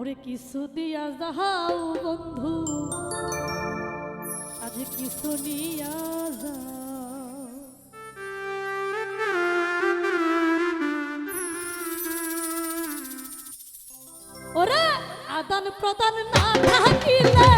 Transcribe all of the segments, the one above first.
ওরে কিছু দিয়া যাও বন্ধু। আজ কিছু নিয়া যা ওরে আদান প্রদান না থাকিলে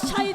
Scheiße.